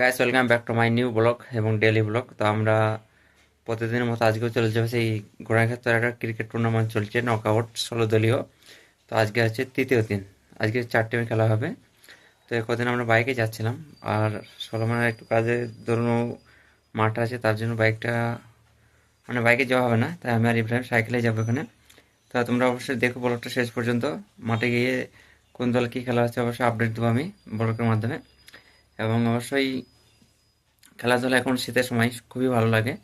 Guys welcome back to my new blog এবং daily blog তো আমরা প্রতিদিনের মতো আজকেও চলে যাবে সেই গোড়াক্ষেত্রের একটা ক্রিকেট টুর্নামেন্ট চলছে নকআউট ষোলো দলীয়। তো আজকে হচ্ছে তৃতীয় দিন। আজকে চারটে খেলা হবে। তো কদিন আমরা বাইকে যাচ্ছিলাম। আর ষোলো মানে একটু কাজে ধরুন মাঠ আছে, তার জন্য বাইকটা মানে বাইকে যাওয়া হবে না, তাই আমি আর ইব্রাহিম সাইকেলে যাব এখানে। তা তোমরা অবশ্যই দেখো ব্লগটা শেষ পর্যন্ত, মাঠে গিয়ে কোন দল কী খেলা হচ্ছে অবশ্যই আপডেট দেবো আমি ব্লগের মাধ্যমে। এবং অবশ্যই খেলাধুলা এখন শীতের সময়, খুবই ভালো লাগে।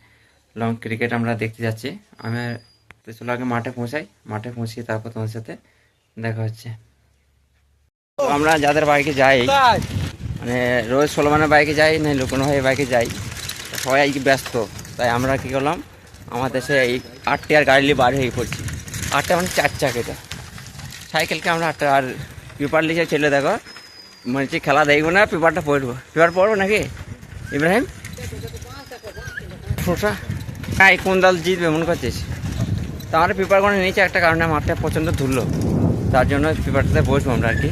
লং ক্রিকেট আমরা দেখতে যাচ্ছি। আমি চলো আগে মাঠে পৌঁছাই, মাঠে পৌঁছিয়ে তারপর তোমার সাথে দেখা হচ্ছে। আমরা যাদের বাইকে যাই মানে রোজ সলমানের বাইকে যাই না লুকোনো হয়ে বাইকে যাই, সবাই ব্যস্ত। তাই আমরা কী করলাম আমার দেশে এই আটটি আর গাড়ি নিয়ে বাড়ি হয়ে পড়ছি। আটটা মানে চার চাকাটা সাইকেলকে আমরা আটটা আর পেপার লিখে ছেলে দেখো বলছি খেলা দেখব না, পেপারটা পড়ব। পেপার পড়ব নাকি? ইব্রাহিম? ছোটা হ্যাঁ কোন দল জিতবে মনে করছিস? তো আমার পেপার কোনো নিচে একটা কারণে মাঠটা প্রচণ্ড ধুলো। তার জন্য পেপারটাতে বসবো আমরা আর কি।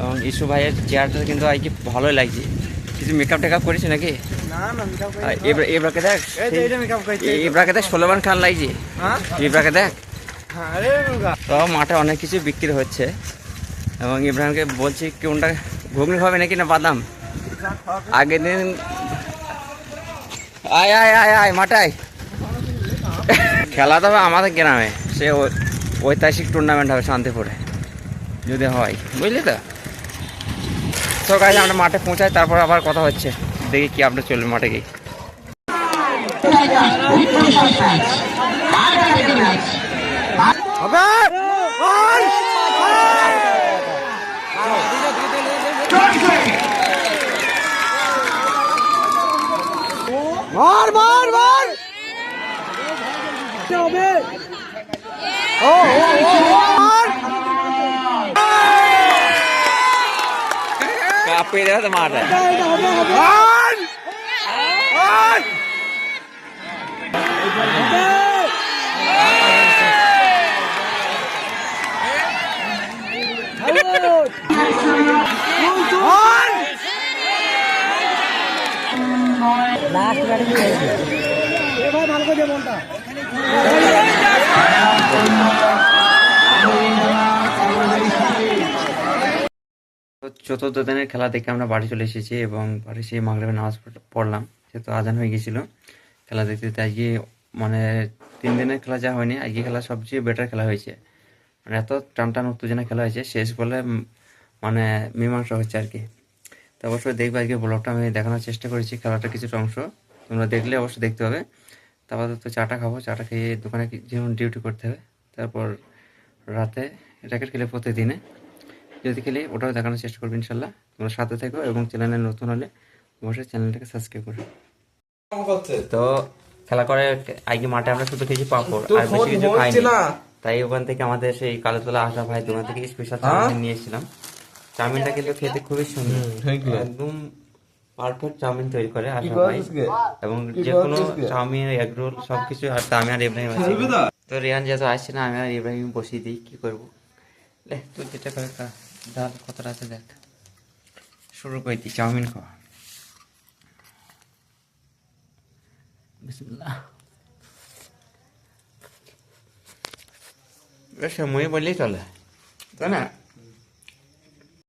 এবং ইসু ভাইয়ের চেয়ারটা কিন্তু আর কি ভালোই লাগছে। কিছু মেকআপ টেকআপ করেছি নাকি? এবারকে দেখ। এবারকে দেখ ষোলোমান খান লাগছে হ্যাঁ? এবারকে দেখ। হ্যাঁ তো মাঠে অনেক কিছু বিক্রি হচ্ছে। এবং ইব্রাহিমকে বলছি কোনটা ঘুগনি খাবে নাকি না বাদাম? আগের দিন আয় আয় আয় আয় মাঠে আয়। খেলা তো হবে আমাদের গ্রামে। সে ঐতিহাসিক টুর্নামেন্ট হবে শান্তিপুরে। যদি হয়। বুঝলি তো? তো কাজ আমরা মাঠে পৌঁছাই তারপর আবার কথা হচ্ছে দেখি কি আপনি চলবে মাঠে গিয়ে মার মার মার ও ও ও কাঁপিয়ে দেবে তো মাঠে লাস্ট ব্যাটিং এ ভাই ভালো করে বলটা চতুর্থ দিনের খেলা দেখে আমরা বাড়ি চলে এসেছি এবং বাড়ি এসে মাগরিবে নামাজ পড়- পড়লাম। যেহেতু আজান হয়ে গেছিল, খেলা দেখতে দেখতে আজকে মানে তিন দিনের খেলা যা হয়নি, আজকে খেলা সবচেয়ে বেটার খেলা হয়েছে। মানে এত টান টান উত্তেজনা খেলা হয়েছে, শেষ বলে মানে মীমাংসা হচ্ছে আর কি তো অবশ্যই দেখবে আজকে ব্লগটা আমি দেখানোর চেষ্টা করেছি খেলাটা কিছুটা অংশ। তোমরা দেখলে অবশ্যই দেখতে হবে তারপর তো চাটা খাব চাটা খেয়ে দোকানে যেমন ডিউটি করতে হবে, তারপর রাতে র্যাকেট খেলে প্রতিদিনে। যদি খেলি ওটাও দেখানোর চেষ্টা করব ইনশাল্লাহ। তোমরা সাথে থেকো এবং চ্যানেলে নতুন হলে অবশ্যই চ্যানেলটাকে সাবস্ক্রাইব করো। তো খেলা করে আগে মাঠে আমরা শুধু খেয়েছি পাপড় আর বেশি কিছু খাইনি। তাই ওখান থেকে আমাদের সেই কালোতলা আসা ভাই দোকান থেকে স্পেশাল চাউমিন নিয়েছিলাম। চাউমিনটা কিন্তু খেতে খুবই সুন্দর। একদম পারফেক্ট চাউমিন তৈরি করে আশা ভাই। এবং যে কোনো চাউমিন এগ রোল সবকিছু আর আমি আর ইব্রাহিম আছি। তো রিয়ান যেহেতু আসছে না আমি আর ইব্রাহিম বসিয়ে দিই কি করব? তুই যেটা করে ডাল কতটা আছে দেখ। শুরু করে চাউমিন খাওয়া। বিসমিল্লাহ। মই বললেই চলে। তাই না?